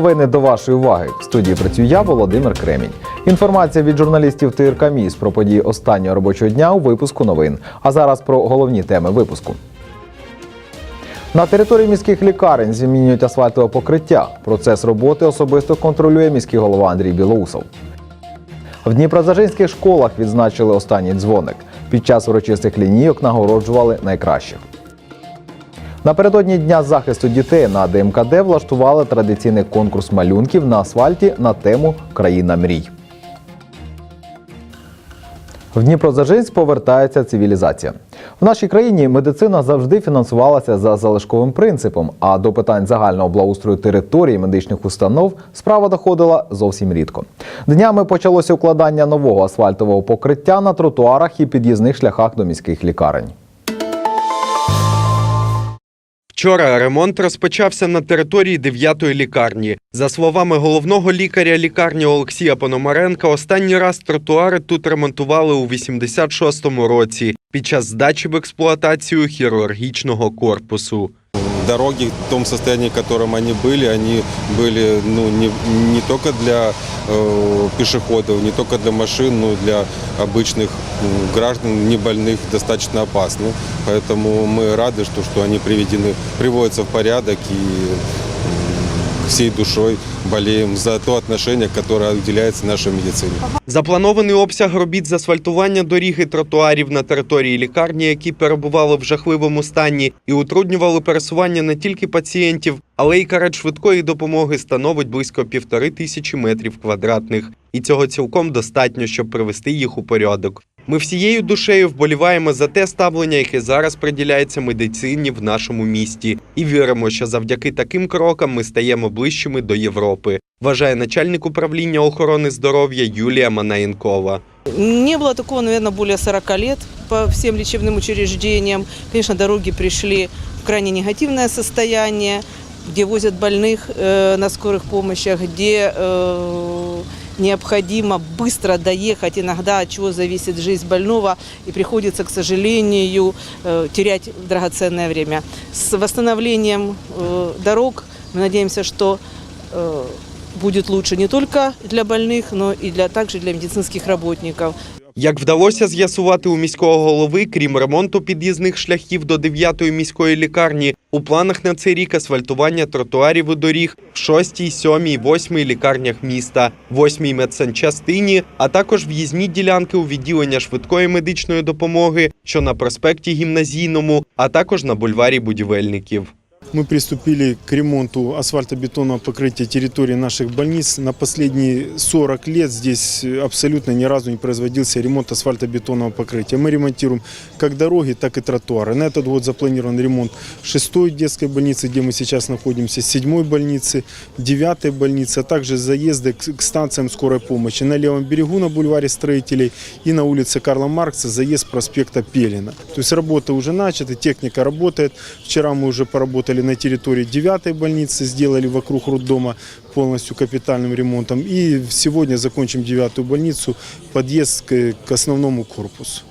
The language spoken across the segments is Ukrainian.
Новини до вашої уваги. В студії працюю я, Володимир Кремінь. Інформація від журналістів ТРК Міс про події останнього робочого дня у випуску новин. А зараз про головні теми випуску. На території міських лікарень змінюють асфальтове покриття. Процес роботи особисто контролює міський голова Андрій Білоусов. В Дніпродзержинських школах відзначили останній дзвоник. Під час урочистих лінійок нагороджували найкращих. Напередодні Дня захисту дітей на ДМКД влаштували традиційний конкурс малюнків на асфальті на тему Країна мрій. В Дніпродзержинськ повертається цивілізація. В нашій країні медицина завжди фінансувалася за залишковим принципом, а до питань загального благоустрою території медичних установ справа доходила зовсім рідко. Днями почалося укладання нового асфальтового покриття на тротуарах і під'їзних шляхах до міських лікарень. Вчора ремонт розпочався на території 9-ї лікарні. За словами головного лікаря лікарні Олексія Пономаренка, останній раз тротуари тут ремонтували у 86-му році під час здачі в експлуатацію хірургічного корпусу Дороги в том состоянии, в котором они были, они были ну, не, не только для э, пешеходов, не только для машин, но и для обычных м, граждан, не больных, достаточно опасны. Поэтому мы рады, что, что они приведены, приводятся в порядок и м, всей душой болеем за то отношение, которое уделяется нашей медицине. Запланований обсяг робіт з асфальтування доріг і тротуарів на території лікарні, які перебували в жахливому стані і утруднювали пересування не тільки пацієнтів, але й карет швидкої допомоги становить близько півтори тисячі метрів квадратних. І цього цілком достатньо, щоб привести їх у порядок. Ми всією душею вболіваємо за те ставлення, яке зараз приділяється медицині в нашому місті, і віримо, що завдяки таким крокам ми стаємо ближчими до Європи. Вважає начальник управління охорони здоров'я Юлія Манаєнкова. Не было такого, наверное, более 40 лет по всем лечебным учреждениям. Конечно, дороги пришли в крайне негативное состояние, где возят больных э, на скорых помощях, где э, необходимо быстро доехать, иногда от чего зависит жизнь больного, и приходится, к сожалению, э, терять драгоценное время. С восстановлением э, дорог мы надеемся, что э, будет лучше не только для больных, но и для, также для медицинских работников. Як вдалося з'ясувати у міського голови, крім ремонту під'їзних шляхів до 9-ї міської лікарні, у планах на цей рік асфальтування тротуарів і доріг в 6-й, 7-й, 8-й лікарнях міста, 8-й медсанчастині, а також в'їзні ділянки у відділення швидкої медичної допомоги, що на проспекті Гімназійному, а також на бульварі будівельників. Мы приступили к ремонту асфальтобетонного покрытия территории наших больниц. На последние 40 лет здесь абсолютно ни разу не производился ремонт асфальтобетонного покрытия. Мы ремонтируем как дороги, так и тротуары. На этот год запланирован ремонт 6 детской больницы, где мы сейчас находимся, 7 больницы, 9 больницы, а также заезды к станциям скорой помощи. На левом берегу на бульваре строителей и на улице Карла Маркса заезд проспекта Пелина. То есть работа уже начата, техника работает. Вчера мы уже поработали на территории 9 больницы, сделали вокруг роддома полностью капитальным ремонтом. И сегодня закончим 9 больницу, подъезд к, к основному корпусу.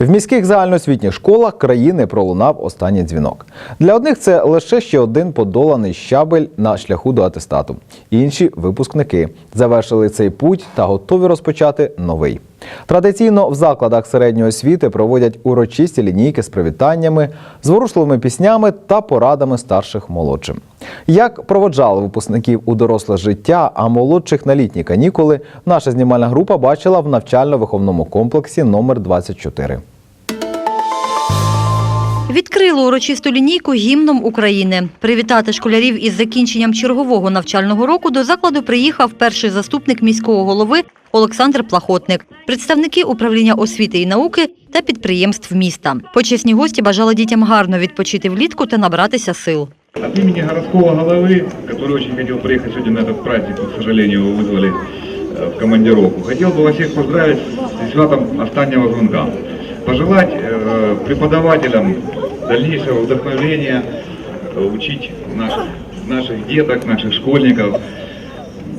В міських загальноосвітніх школах країни пролунав останній дзвінок. Для одних це лише ще один подоланий щабель на шляху до атестату. Інші випускники завершили цей путь та готові розпочати новий. Традиційно в закладах середньої освіти проводять урочисті лінійки з привітаннями, зворушливими піснями та порадами старших молодшим. Як проводжали випускників у доросле життя, а молодших на літні канікули, наша знімальна група бачила в навчально-виховному комплексі номер 24. Відкрили урочисту лінійку гімном України. Привітати школярів із закінченням чергового навчального року до закладу приїхав перший заступник міського голови Олександр Плахотник, представники управління освіти і науки та підприємств міста. Почесні гості бажали дітям гарно відпочити влітку та набратися сил. От имени городского головы, который очень хотел приехать сегодня на этот праздник, но, к сожалению, его вызвали э, в командировку, хотел бы вас всех поздравить с святом останнего звонка. Пожелать э, преподавателям дальнейшего вдохновения, э, учить наших, наших деток, наших школьников,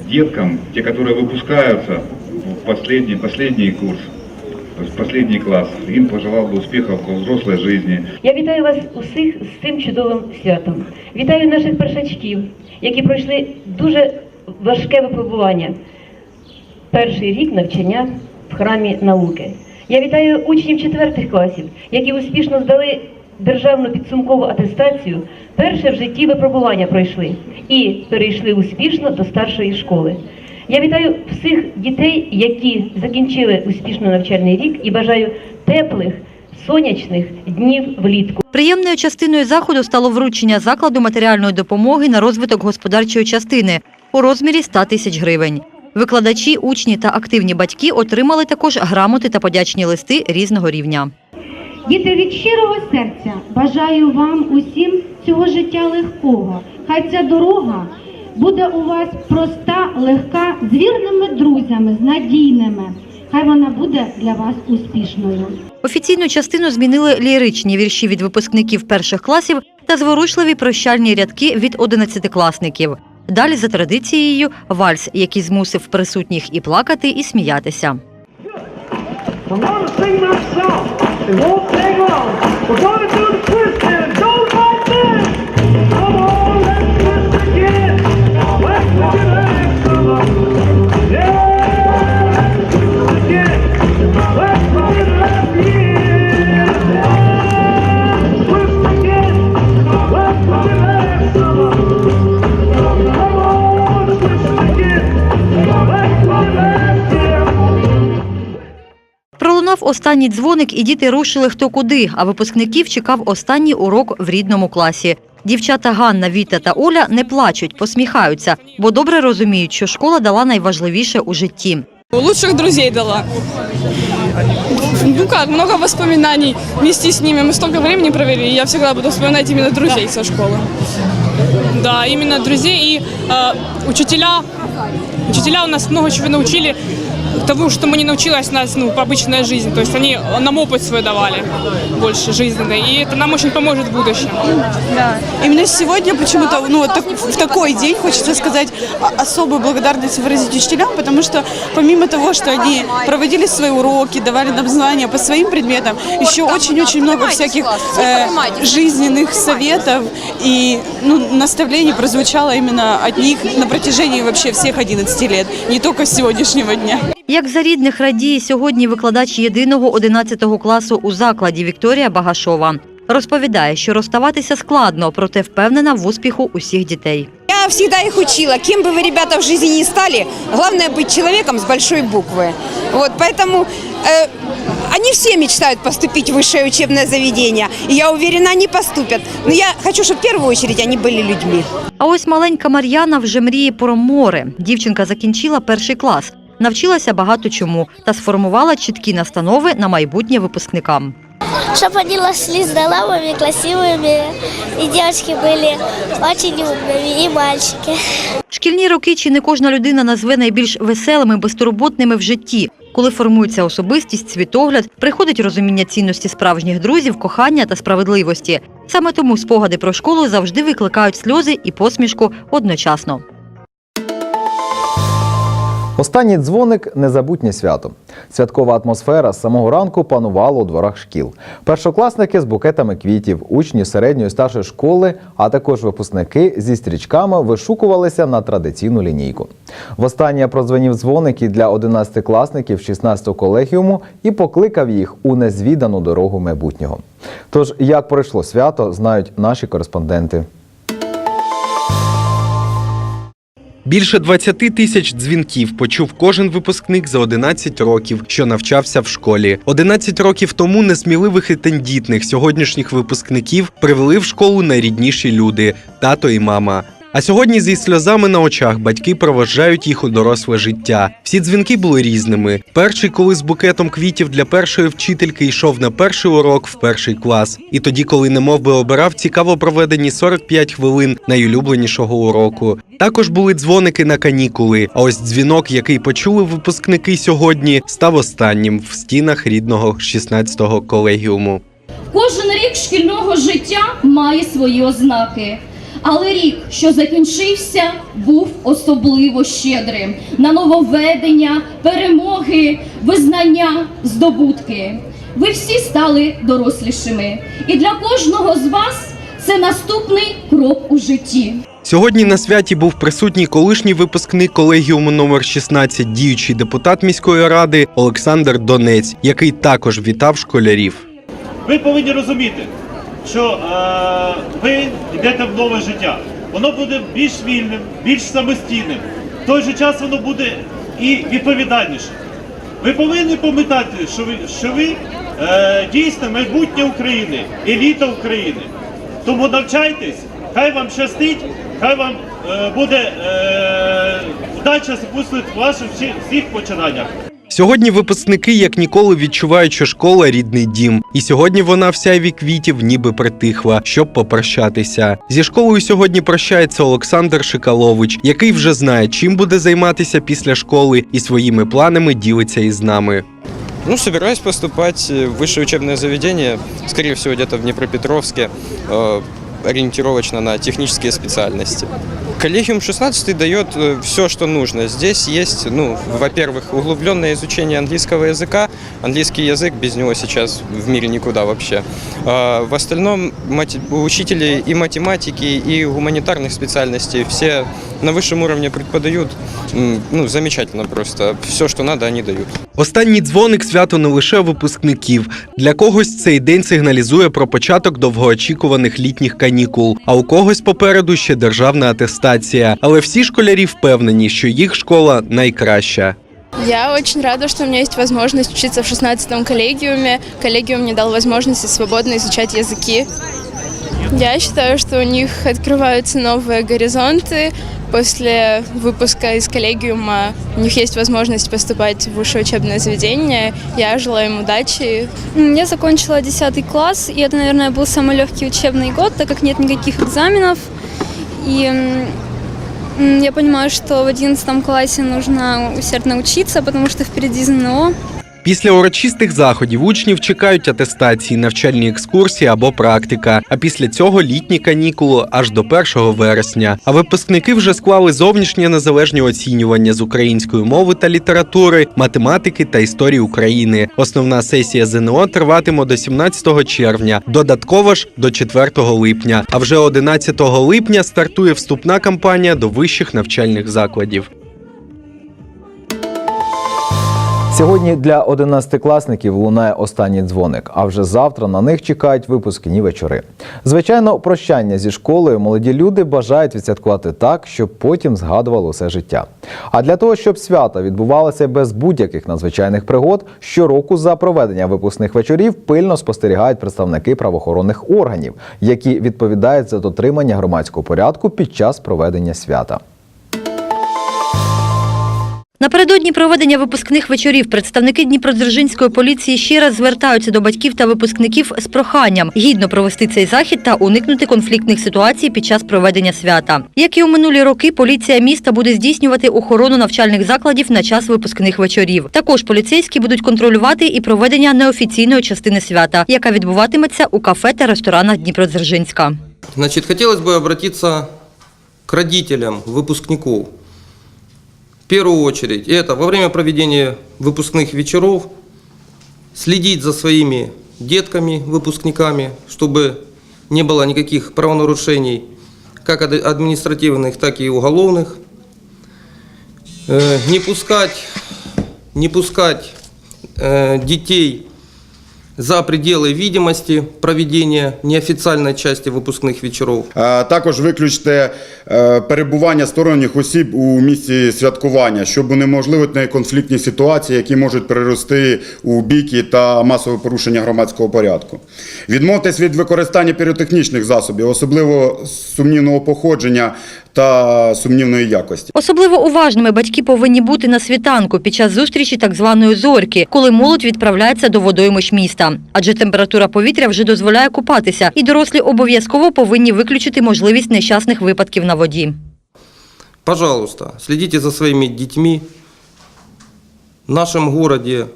деткам, те, которые выпускаются в последний, последний курс то есть последний класс. Им пожелал бы успехов во взрослой жизни. Я вітаю вас усіх з цим чудовим святом. Вітаю наших першачків, які пройшли дуже важке випробування. Перший рік навчання в храмі науки. Я вітаю учнів четвертих класів, які успішно здали державну підсумкову атестацію, перше в житті випробування пройшли і перейшли успішно до старшої школи. Я вітаю всіх дітей, які закінчили успішно навчальний рік, і бажаю теплих, сонячних днів влітку. Приємною частиною заходу стало вручення закладу матеріальної допомоги на розвиток господарчої частини у розмірі 100 тисяч гривень. Викладачі, учні та активні батьки отримали також грамоти та подячні листи різного рівня. Діти, від щирого серця бажаю вам усім цього життя легкого. Хай ця дорога буде у вас проста, легка, з вірними друзями, з надійними. Хай вона буде для вас успішною. Офіційну частину змінили ліричні вірші від випускників перших класів та зворушливі прощальні рядки від одинадцятикласників. Далі за традицією вальс, який змусив присутніх і плакати, і сміятися. It won't take long. We're going to do the twist now. останній дзвоник, і діти рушили хто куди, а випускників чекав останній урок в рідному класі. Дівчата Ганна, Віта та Оля не плачуть, посміхаються, бо добре розуміють, що школа дала найважливіше у житті. Лучших друзей дала. Ну как, много воспоминаний вместе с ними. Мы столько времени провели, и я всегда буду вспоминать именно друзей со школы. Да, именно друзей и э, учителя. Учителя у нас много чего научили Тому, что мы не научилась нас, ну, обычная жизнь. То есть они нам опыт свой давали больше жизненный. И это нам очень поможет в будущем. Да. Именно сегодня почему-то, ну, вот так- в такой день хочется сказать особую благодарность выразить учителям, потому что помимо того, что они проводили свои уроки, давали нам знания по своим предметам, еще очень-очень много всяких э, жизненных советов и ну, наставлений прозвучало именно от них на протяжении вообще всех 11 лет, не только с сегодняшнего дня. Як за рідних радіє сьогодні викладач єдиного 11 класу у закладі Вікторія Багашова. Розповідає, що розставатися складно, проте впевнена в успіху усіх дітей. Я всегда их учила, кем бы вы, ребята, в жизни ни стали, главное быть человеком с большой буквы. Вот, поэтому э, они все мечтают поступить в высшее учебное заведение, и я уверена, они поступят. Но я хочу, чтобы в первую очередь они были людьми. А ось маленька Мар'яна вже мріє про море. Дівчинка закінчила перший клас, навчилася багато чому та сформувала чіткі настанови на майбутнє випускникам. Чтобы они росли здоровыми, красивыми, и девочки были очень умными, и мальчики. Шкільні роки чи не кожна людина назве найбільш веселими, безтурботними в житті. Коли формується особистість, світогляд, приходить розуміння цінності справжніх друзів, кохання та справедливості. Саме тому спогади про школу завжди викликають сльози і посмішку одночасно. Останній дзвоник незабутнє свято. Святкова атмосфера з самого ранку панувала у дворах шкіл. Першокласники з букетами квітів, учні середньої старшої школи, а також випускники зі стрічками вишукувалися на традиційну лінійку. Востаннє прозвенів дзвоник і для 11-класників 16-го колегіуму і покликав їх у незвідану дорогу майбутнього. Тож, як пройшло свято, знають наші кореспонденти. Більше 20 тисяч дзвінків почув кожен випускник за 11 років, що навчався в школі. 11 років тому несміливих і тендітних сьогоднішніх випускників привели в школу найрідніші люди тато і мама. А сьогодні зі сльозами на очах батьки проводжають їх у доросле життя. Всі дзвінки були різними. Перший, коли з букетом квітів для першої вчительки йшов на перший урок в перший клас. І тоді, коли немов би обирав цікаво проведені 45 хвилин найулюбленішого уроку. Також були дзвоники на канікули. А ось дзвінок, який почули випускники сьогодні, став останнім в стінах рідного 16-го колегіуму. Кожен рік шкільного життя має свої ознаки. Але рік, що закінчився, був особливо щедрим на нововведення, перемоги, визнання, здобутки. Ви всі стали дорослішими, і для кожного з вас це наступний крок у житті. Сьогодні на святі був присутній колишній випускник колегіуму номер 16 діючий депутат міської ради Олександр Донець, який також вітав школярів. Ви повинні розуміти, що е, ви йдете в нове життя. Воно буде більш вільним, більш самостійним. В той же час воно буде і відповідальнішим. Ви повинні пам'ятати, що ви, що ви е, дійсно майбутнє України, еліта України. Тому навчайтесь, хай вам щастить, хай вам е, буде е, вдача запустить в ваших всіх починаннях. Сьогодні випускники як ніколи відчувають, що школа рідний дім, і сьогодні вона в сяйві квітів ніби притихла, щоб попрощатися. Зі школою сьогодні прощається Олександр Шикалович, який вже знає, чим буде займатися після школи, і своїми планами ділиться із нами. Ну, собираюсь поступать в высшее учебное заведение, скорее всего, где-то в Днепропетровске, э, ориентировочно на технические специальности. Коллегиум 16 дает все, что нужно. Здесь есть, ну, во-первых, углубленное изучение английского языка. Английский язык без него сейчас в мире никуда вообще. А В остальном мати- учители и математики, и гуманитарных специальностей все на высшем уровне преподают. М, Ну, замечательно просто. Все, что надо, они дают. Останній дзвоник свято не лише випускників. Для когось цей день сигналізує про початок довгоочікуваних літніх канікул, а у когось попереду ще державна атестація. Але всі школярі впевнені, що їх школа найкраща. Я очень рада, что у меня есть возможность учиться в 16-м коллегиуме. Коллегиум мне дал возможность свободно изучать языки. Я считаю, что у них открываются новые горизонты. После выпуска из коллегиума у них есть возможность поступать в высшее учебное заведение. Я желаю им удачи. Я закончила 10 класс, и это, наверное, был самый легкий учебный год, так как нет никаких экзаменов. И я понимаю, что в 11 классе нужно усердно учиться, потому что впереди ЗНО. Після урочистих заходів учнів чекають атестації, навчальні екскурсії або практика. А після цього літні канікули аж до 1 вересня. А випускники вже склали зовнішнє незалежні оцінювання з української мови та літератури, математики та історії України. Основна сесія ЗНО триватиме до 17 червня, додаткова ж до 4 липня. А вже 11 липня стартує вступна кампанія до вищих навчальних закладів. Сьогодні для одинадцятикласників лунає останній дзвоник, а вже завтра на них чекають випускні вечори. Звичайно, прощання зі школою молоді люди бажають відсвяткувати так, щоб потім згадували усе життя. А для того, щоб свята відбувалося без будь-яких надзвичайних пригод, щороку за проведення випускних вечорів пильно спостерігають представники правоохоронних органів, які відповідають за дотримання громадського порядку під час проведення свята. Напередодні проведення випускних вечорів представники Дніпродзержинської поліції ще раз звертаються до батьків та випускників з проханням гідно провести цей захід та уникнути конфліктних ситуацій під час проведення свята. Як і у минулі роки, поліція міста буде здійснювати охорону навчальних закладів на час випускних вечорів. Також поліцейські будуть контролювати і проведення неофіційної частини свята, яка відбуватиметься у кафе та ресторанах Дніпродзержинська. Значит, хотелось бы обратиться к родителям выпускников. В первую очередь, это во время проведения выпускных вечеров следить за своими детками, выпускниками, чтобы не было никаких правонарушений, как ад- административных, так и уголовных. Э, Не пускать, не пускать э, детей за пределы видимости проведения неофициальной части выпускных вечеров. Е, Також виключте е, перебування сторонніх осіб у місці святкування, щоб унеможливити конфліктні ситуації, які можуть перерости у бійки та масове порушення громадського порядку. Відмовтесь від використання піротехнічних засобів, особливо сумнівного походження та сумнівної якості. Особливо уважними батьки повинні бути на світанку під час зустрічі так званої зорки, коли молодь відправляється до водоймищ міста. Адже температура повітря вже дозволяє купатися, і дорослі обов'язково повинні виключити можливість нещасних випадків на воді. Пожалуйста, следите за своими детьми. В нашем городе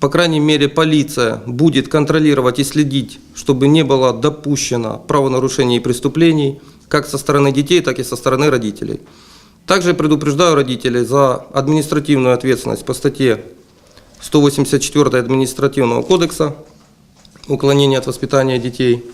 по крайней мере, полиция будет контролировать и следить, чтобы не было допущено правонарушений и преступлений как со стороны детей, так и со стороны родителей. Также предупреждаю родителей за административную ответственность по статье 184 Административного кодекса «Уклонение от воспитания детей».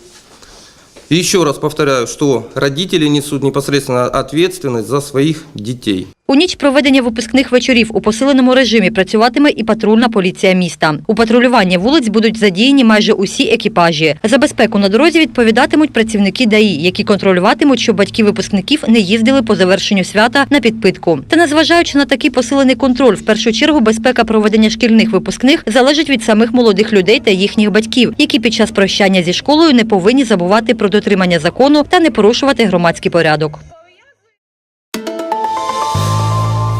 Еще раз повторяю, что родители несут непосредственно ответственность за своих детей. У ніч проведення випускних вечорів у посиленому режимі працюватиме і патрульна поліція міста. У патрулюванні вулиць будуть задіяні майже усі екіпажі. За безпеку на дорозі відповідатимуть працівники ДАІ, які контролюватимуть, щоб батьки випускників не їздили по завершенню свята на підпитку. Та незважаючи на такий посилений контроль, в першу чергу безпека проведення шкільних випускних залежить від самих молодих людей та їхніх батьків, які під час прощання зі школою не повинні забувати про дотримання закону та не порушувати громадський порядок.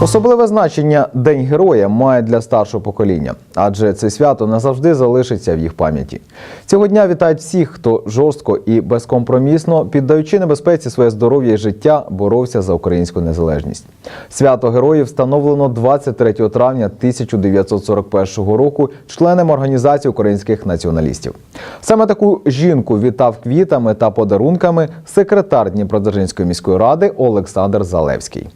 Особливе значення День Героя має для старшого покоління, адже це свято назавжди залишиться в їх пам'яті. Цього дня вітають всіх, хто жорстко і безкомпромісно, піддаючи небезпеці своє здоров'я і життя, боровся за українську незалежність. Свято героїв встановлено 23 травня 1941 року членом організації українських націоналістів. Саме таку жінку вітав квітами та подарунками секретар Дніпродзержинської міської ради Олександр Залевський.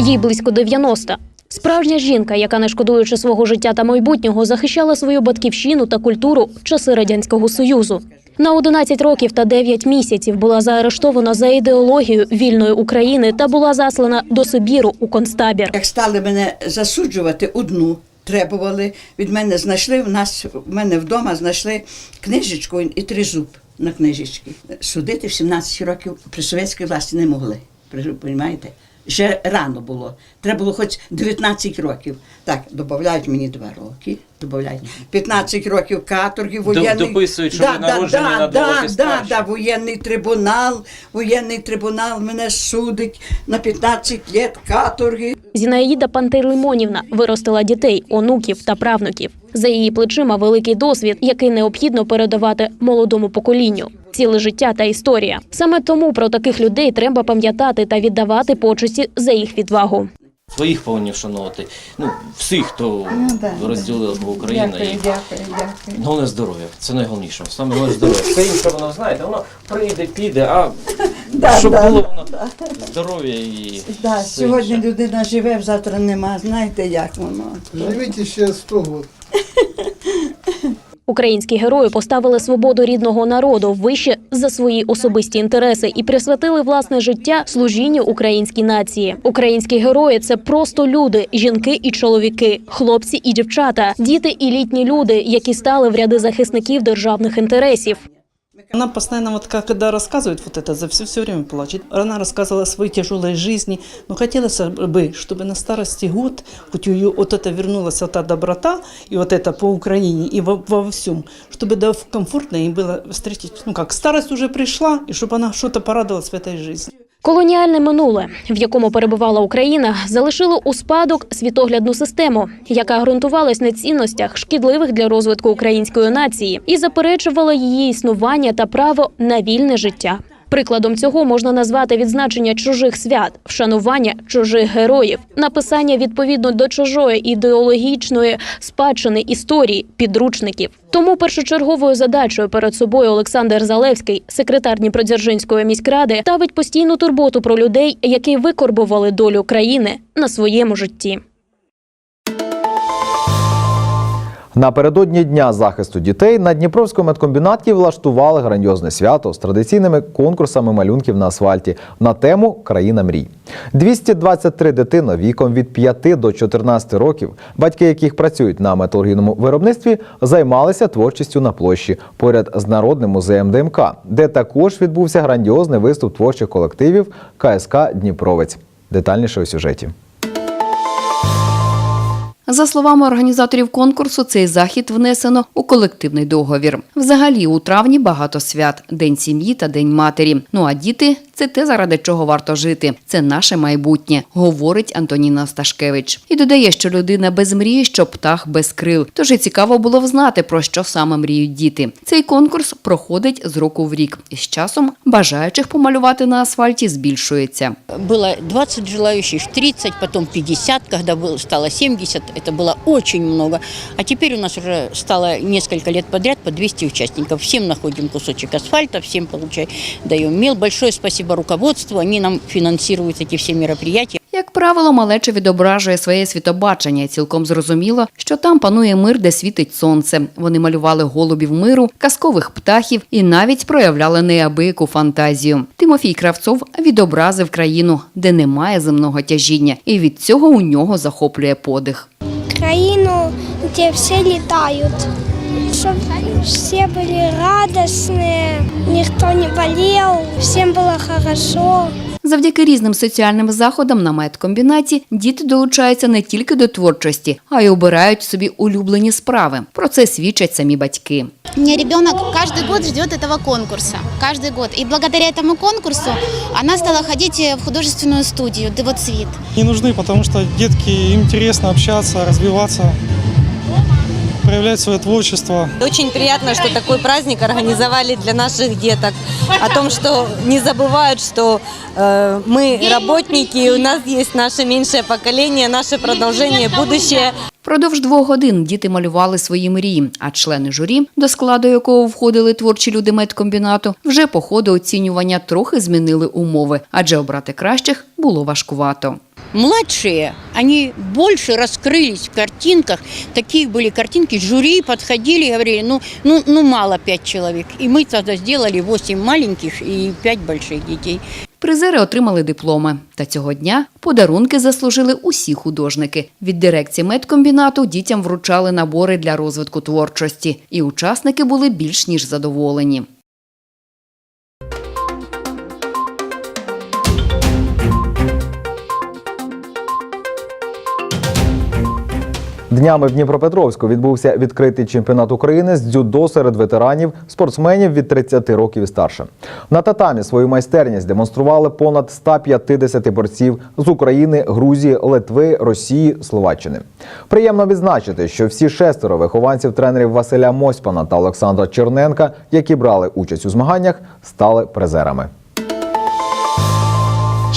Їй близько 90. Справжня жінка, яка, не шкодуючи свого життя та майбутнього, захищала свою батьківщину та культуру в часи радянського союзу. На 11 років та 9 місяців була заарештована за ідеологію вільної України та була заслана до Сибіру у концтабір. Як стали мене засуджувати одну, требували від мене, знайшли в нас в мене вдома, знайшли книжечку і тризуб на книжечці. Судити в 17 років при совєтській власті не могли. Розумієте? Ще рано було. Треба було хоч 19 років. Так, додають мені 2 роки, додають 15 років каторги, воєнний... дописують, що ви народжені на да, да, да, воєнний трибунал, воєнний трибунал мене судить на 15 років каторги. Зінаїда Пантелеймонівна виростила дітей, онуків та правнуків. За її плечима великий досвід, який необхідно передавати молодому поколінню. Ціле життя та історія. Саме тому про таких людей треба пам'ятати та віддавати почесті за їх відвагу. Своїх повинні вшановувати. Ну, всіх, хто Ну, да, розділила Україну. Дякую, І дякую, дякую. головне здоров'я. Це найголовніше. Саме головне здоров'я. Все інше воно, знаєте, воно прийде, піде, а Да, щоб да, було да, воно да. здоров'я і Да, все сьогодні інше. людина живе, завтра нема. Знаєте, як воно? Живіть ще 100 років. Українські герої поставили свободу рідного народу вище за свої особисті інтереси і присвятили власне життя служінню українській нації. Українські герої це просто люди, жінки і чоловіки, хлопці і дівчата, діти і літні люди, які стали в ряди захисників державних інтересів. Она постоянно, вот как когда рассказывает вот это, за все, все время плачет. Она рассказывала о своей тяжелой жизни, но хотелось бы, чтобы на старости год, хоть у ее вот это вернулась вот та доброта, и вот это по Украине, и во, во всем, чтобы да, комфортно ей было встретить, ну как, старость уже пришла, и чтобы она что-то порадовалась в этой жизни. Колоніальне минуле, в якому перебувала Україна, залишило у спадок світоглядну систему, яка ґрунтувалась на цінностях, шкідливих для розвитку української нації, і заперечувала її існування та право на вільне життя. Прикладом цього можна назвати відзначення чужих свят, вшанування чужих героїв, написання відповідно до чужої ідеологічної спадщини історії підручників. Тому першочерговою задачею перед собою Олександр Залевський, секретар Дніпродзержинської міськради, ставить постійну турботу про людей, які викорбували долю країни на своєму житті. Напередодні дня захисту дітей на Дніпровському медкомбінаті влаштували грандіозне свято з традиційними конкурсами малюнків на асфальті на тему Країна мрій. 223 дитини віком від 5 до 14 років, батьки яких працюють на металургійному виробництві, займалися творчістю на площі поряд з народним музеєм ДМК, де також відбувся грандіозний виступ творчих колективів КСК Дніпровець. Детальніше у сюжеті. За словами організаторів конкурсу, цей захід внесено у колективний договір. Взагалі, у травні багато свят: День сім'ї та День матері. Ну а діти це те, заради чого варто жити. Це наше майбутнє, говорить Антоніна Сташкевич. І додає, що людина без мрії, що птах без крил. Тож і цікаво було взнати, про що саме мріють діти. Цей конкурс проходить з року в рік. І з часом бажаючих помалювати на асфальті збільшується. Было 20 желающих, 30, потом 50, когда было, стало 70, Это было очень много. А теперь у нас уже стало несколько лет подряд по 200 участников. Всем находим кусочек асфальта, всем получаем, даем мел. Большое спасибо руководству, они нам финансируют эти все мероприятия. Як правило, малеча відображує своє світобачення. і Цілком зрозуміло, що там панує мир, де світить сонце. Вони малювали голубів миру, казкових птахів і навіть проявляли неабияку фантазію. Тимофій Кравцов відобразив країну, де немає земного тяжіння, і від цього у нього захоплює подих. країну, де всі літають, щоб всі були радісні, ніхто не болів, всім було хорошо. Завдяки різним соціальним заходам на медкомбінаті діти долучаються не тільки до творчості, а й обирають собі улюблені справи. Про це свідчать самі батьки. У меня ребенок каждый год ждет этого конкурса. Каждый год. И благодаря этому конкурсу она стала ходить в художественную студию «Дивоцвет». Не нужны, потому что детки, им интересно общаться, развиваться, проявлять свое творчество. Очень приятно, что такой праздник организовали для наших деток. О том, что не забывают, что э, мы работники, и у нас есть наше меньшее поколение, наше продолжение, будущее. Продовж двох годин діти малювали свої мрії, а члени журі, до складу якого входили творчі люди медкомбінату, вже по ходу оцінювання трохи змінили умови, адже обрати кращих було важкувато. Младшие, они больше раскрылись в картинках. Такие были картинки, жюри подходили и говорили, ну, ну, ну мало пять человек. И мы тогда сделали 8 маленьких и 5 больших детей. Призери отримали дипломи. Та цього дня подарунки заслужили усі художники. Від дирекції медкомбінату дітям вручали набори для розвитку творчості, і учасники були більш ніж задоволені. Днями в Дніпропетровську відбувся відкритий чемпіонат України з дзюдо серед ветеранів, спортсменів від 30 років і старше. На татамі свою майстерність демонстрували понад 150 борців з України, Грузії, Литви, Росії, Словаччини. Приємно відзначити, що всі шестеро вихованців тренерів Василя Мосьпана та Олександра Черненка, які брали участь у змаганнях, стали призерами.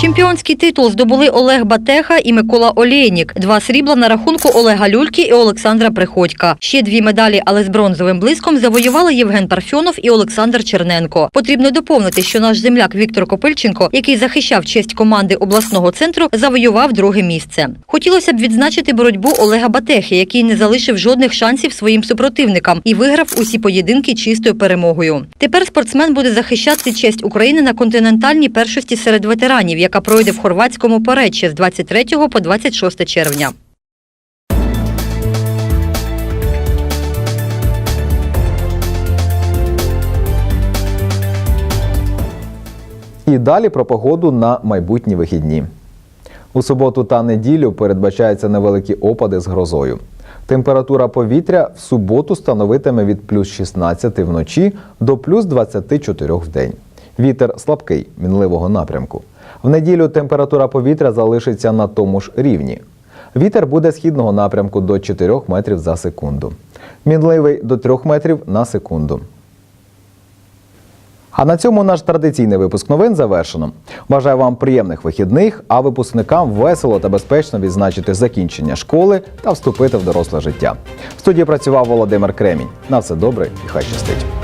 Чемпіонський титул здобули Олег Батеха і Микола Олєнік. Два срібла на рахунку Олега Люльки і Олександра Приходька. Ще дві медалі, але з бронзовим блиском завоювали Євген Парфьонов і Олександр Черненко. Потрібно доповнити, що наш земляк Віктор Копильченко, який захищав честь команди обласного центру, завоював друге місце. Хотілося б відзначити боротьбу Олега Батехи, який не залишив жодних шансів своїм супротивникам і виграв усі поєдинки чистою перемогою. Тепер спортсмен буде захищати честь України на континентальній першості серед ветеранів, яка пройде в хорватському Пореччі з 23 по 26 червня. І далі про погоду на майбутні вихідні. У суботу та неділю передбачаються невеликі опади з грозою. Температура повітря в суботу становитиме від плюс 16 вночі до плюс 24 в день. Вітер слабкий мінливого напрямку. В неділю температура повітря залишиться на тому ж рівні. Вітер буде східного напрямку до 4 метрів за секунду. Мінливий до 3 метрів на секунду. А на цьому наш традиційний випуск новин завершено. Бажаю вам приємних вихідних, а випускникам весело та безпечно відзначити закінчення школи та вступити в доросле життя. В студії працював Володимир Кремінь. На все добре і хай щастить.